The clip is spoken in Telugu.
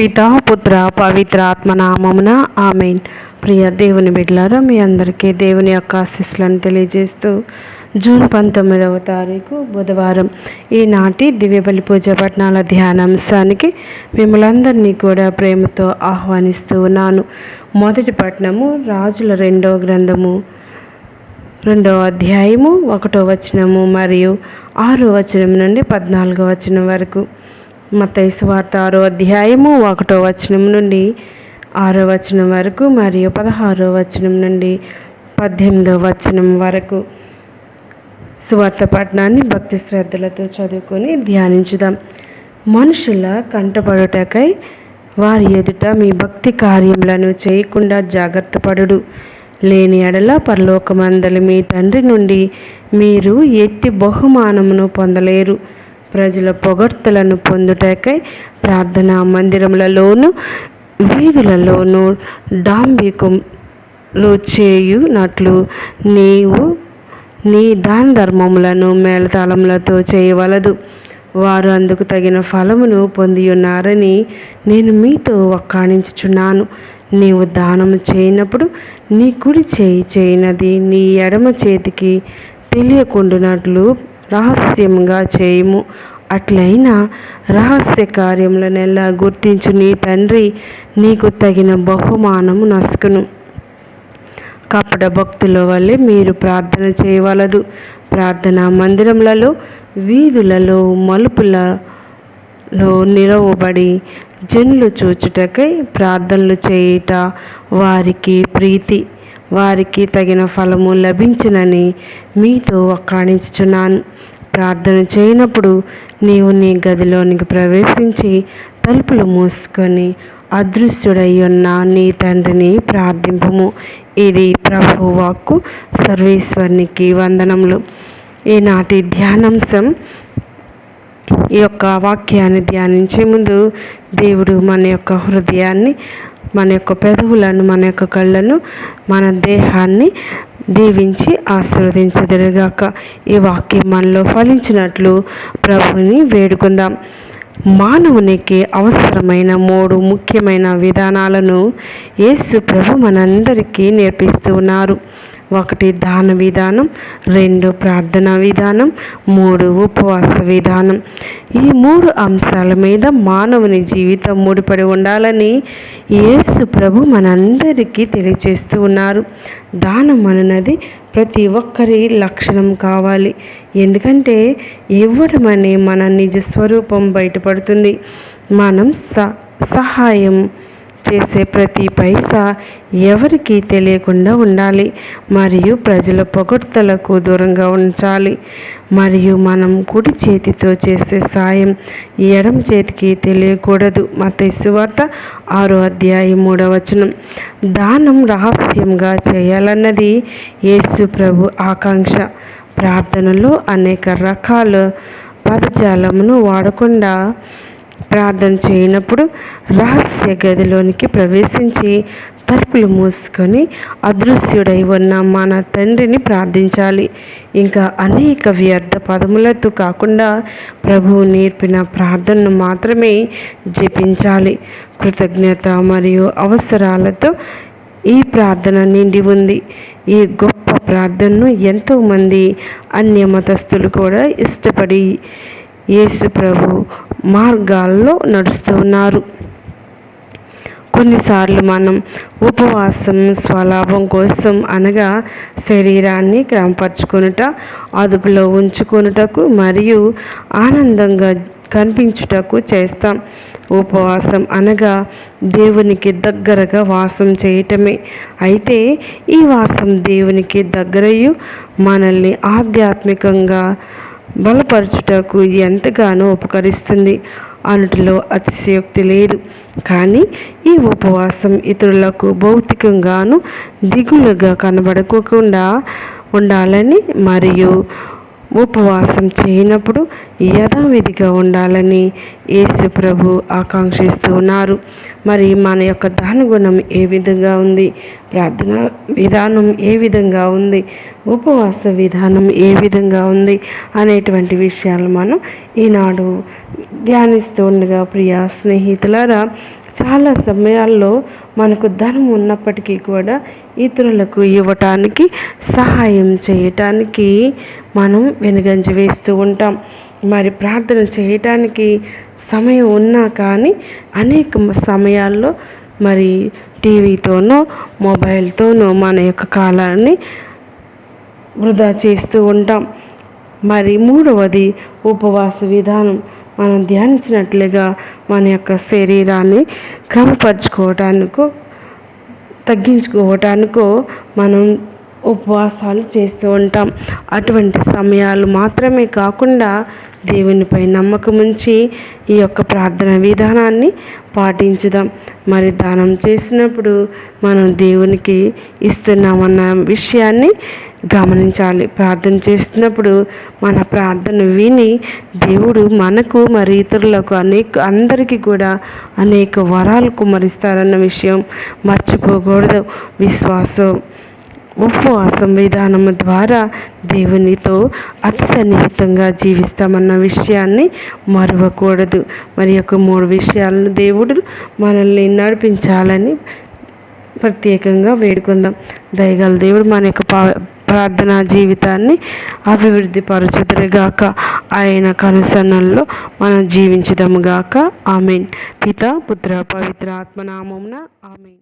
పితా పుత్ర పవిత్ర ఆత్మనామమున ఆమెన్. ప్రియ దేవుని బిడ్డలారా మీ అందరికీ దేవుని యొక్క ఆశీస్సులను తెలియజేస్తూ జూన్ పంతొమ్మిదవ తారీఖు బుధవారం ఈనాటి దివ్యబలి పూజ పట్నాల ధ్యానాంశానికి మిమ్మల్ందరినీ కూడా ప్రేమతో ఆహ్వానిస్తూ ఉన్నాను. మొదటి పట్నము రాజుల రెండవ గ్రంథము రెండవ అధ్యాయము ఒకటో వచనము మరియు ఆరో వచనం నుండి పద్నాలుగో వచనం వరకు. మతైసు వార్త ఆరో అధ్యాయము ఒకటో వచనం నుండి ఆరో వచనం వరకు మరియు పదహారో వచనం నుండి పద్దెనిమిదో వచనం వరకు. సువార్త పట్టణాన్ని భక్తి శ్రద్ధలతో చదువుకొని ధ్యానించుదాం. మనుషుల కంటపడుటకై వారి ఎదుట మీ భక్తి కార్యములను చేయకుండా జాగ్రత్త పడుడు. లేని ఎడల పరలోకమందలి మీ తండ్రి నుండి మీరు ఎట్టి బహుమానమును పొందలేరు. ప్రజల పొగడ్తలను పొందుటకై ప్రార్థనా మందిరములలోను వీధులలోను డాంబికములు చేయునట్లు నీవు నీ దాన ధర్మములను మేళతాళములతో చేయవలదు. వారు అందుకు తగిన ఫలమును పొంది ఉన్నారని నేను మీతో ఒక్కాణించుచున్నాను నీవు దానము చేయనప్పుడు నీ కుడి చేయి చేయనది నీ ఎడమ చేతికి తెలియకుండునట్లు రహస్యంగా చేయము. అట్లయినా రహస్య కార్యములనెల్లా గుర్తించు నీ తండ్రి? నీకు తగిన బహుమానము నసుకును. కపట భక్తుల వల్లే మీరు ప్రార్థన చేయవలదు. ప్రార్థనా మందిరములలో వీధులలో మలుపులలో నిలవబడి జనులు చూచుటకై ప్రార్థనలు చేయుట వారికి ప్రీతి. వారికి తగిన ఫలము లభించినని మీతో ఒక్కాణించుచున్నాను ప్రార్థన చేయనప్పుడు నీవు నీ గదిలోనికి ప్రవేశించి తలుపులు మూసుకొని అదృశ్యుడై ఉన్న నీ తండ్రిని ప్రార్థింపము. ఇది ప్రభు వాక్కు సర్వేశ్వరునికి వందనములు. ఈనాటి ధ్యానాంశం ఈ యొక్క వాక్యాన్ని ధ్యానించే ముందు దేవుడు మన యొక్క హృదయాన్ని మన యొక్క పెదవులను మన యొక్క కళ్ళను మన దేహాన్ని దీవించి ఆశీర్వదించదురుగాక ఈ వాక్యం మనలో ఫలించినట్లు ప్రభుని వేడుకుందాం. మానవునికి అవసరమైన మూడు ముఖ్యమైన విధానాలను యేసు ప్రభు మనందరికీ నేర్పిస్తూ ఉన్నారు. ఒకటి దాన విధానం రెండు ప్రార్థన విధానం మూడు ఉపవాస విధానం. ఈ మూడు అంశాల మీద మానవుని జీవితం ముడిపడి ఉండాలని యేసు ప్రభు మనందరికీ తెలియజేస్తూ ఉన్నారు. దానం అన్నది ప్రతి ఒక్కరి లక్షణం కావాలి. ఎందుకంటే ఇవ్వడం అనే మన నిజ స్వరూపం బయటపడుతుంది. మనం స సహాయం చేసే ప్రతి పైసా ఎవరికీ తెలియకుండా ఉండాలి. మరియు ప్రజల పొగడ్తలకు దూరంగా ఉంచాలి. మరియు మనం కుడి చేతితో చేసే సాయం ఎడం చేతికి తెలియకూడదు. మత వార్త ఆరో అధ్యాయం మూడవ వచనం. దానం రహస్యంగా చేయాలన్నది యేసు ప్రభు ఆకాంక్ష. ప్రార్థనలో అనేక రకాల పదజాలమును వాడకుండా ప్రార్థన చేయనప్పుడు రహస్య గదిలోనికి ప్రవేశించి తలుపులు మూసుకొని అదృశ్యుడై ఉన్న మన తండ్రిని ప్రార్థించాలి. ఇంకా అనేక వ్యర్థ పదములతో కాకుండా ప్రభువు నేర్పిన ప్రార్థనను మాత్రమే జపించాలి. కృతజ్ఞత మరియు అవసరాలతో ఈ ప్రార్థన నిండి ఉంది. ఈ గొప్ప ప్రార్థనను ఎంతోమంది అన్య మతస్థులు కూడా ఇష్టపడి యేసు ప్రభు మార్గాల్లో నడుస్తూ ఉన్నారు. కొన్నిసార్లు మనం ఉపవాసం స్వలాభం కోసం అనగా శరీరాన్ని క్రమపరచుకొనుట అదుపులో ఉంచుకొనుటకు మరియు ఆనందంగా కనిపించుటకు చేస్తాం. ఉపవాసం అనగా దేవునికి దగ్గరగా వాసం చేయటమే. అయితే ఈ వాసం దేవునికి దగ్గరయ్యు మనల్ని ఆధ్యాత్మికంగా బలపరచుటకు ఎంతగానో ఉపకరిస్తుంది. అనుటిలో అతిశయోక్తి లేదు. కానీ ఈ ఉపవాసం ఇతరులకు భౌతికంగాను దిగులుగా కనబడకుండా ఉండాలని మరియు ఉపవాసం చేయనప్పుడు యథావిధిగా ఉండాలని యేసు ప్రభు ఆకాంక్షిస్తూ ఉన్నారు మరి మన యొక్క దానగుణం ఏ విధంగా ఉంది? ప్రార్థన విధానం ఏ విధంగా ఉంది? ఉపవాస విధానం ఏ విధంగా ఉంది? అనేటువంటి విషయాలు మనం ఈనాడు ధ్యానిస్తూ ఉండగా ప్రియా స్నేహితులారా చాలా సమయాల్లో మనకు ధనం ఉన్నప్పటికీ కూడా ఇతరులకు ఇవ్వటానికి సహాయం చేయటానికి మనం వెనుగంజ వేస్తూ ఉంటాం. మరి ప్రార్థన చేయటానికి సమయం ఉన్నా కానీ అనేక సమయాల్లో మరి టీవీతోనో మొబైల్తోనో మన యొక్క కాలాన్ని వృధా చేస్తూ ఉంటాం. మరి మూడవది ఉపవాస విధానం. మనం ధ్యానించినట్లుగా మన యొక్క శరీరాన్ని క్రమపరచుకోవటానికో తగ్గించుకోవటానికో మనం ఉపవాసాలు చేస్తూ ఉంటాం. అటువంటి సమయాలు మాత్రమే కాకుండా దేవునిపై నమ్మకం ఉంచి ఈ యొక్క ప్రార్థన విధానాన్ని పాటించుదాం. మరి దానం చేసినప్పుడు మనం దేవునికి ఇస్తున్నామన్న విషయాన్ని గమనించాలి. ప్రార్థన చేస్తున్నప్పుడు మన ప్రార్థన విని దేవుడు మనకు మరి ఇతరులకు అనేక అందరికీ కూడా అనేక వరాలు కుమరిస్తారన్న విషయం మర్చిపోకూడదు. విశ్వాసం. ఉపవాసం విధానం ద్వారా దేవునితో అతి సన్నిహితంగా జీవిస్తామన్న విషయాన్ని మరవకూడదు. మరి యొక్క మూడు విషయాలను దేవుడు మనల్ని నడిపించాలని ప్రత్యేకంగా వేడుకుందాం. దయగల దేవుడు మన యొక్క ప్రార్థనా జీవితాన్ని అభివృద్ధి పరచుదురుగాక. ఆయన కనుసన్నల్లో మనం జీవించదముగాక ఆమెన్. పిత పుత్ర పవిత్ర ఆత్మనామమున ఆమెన్.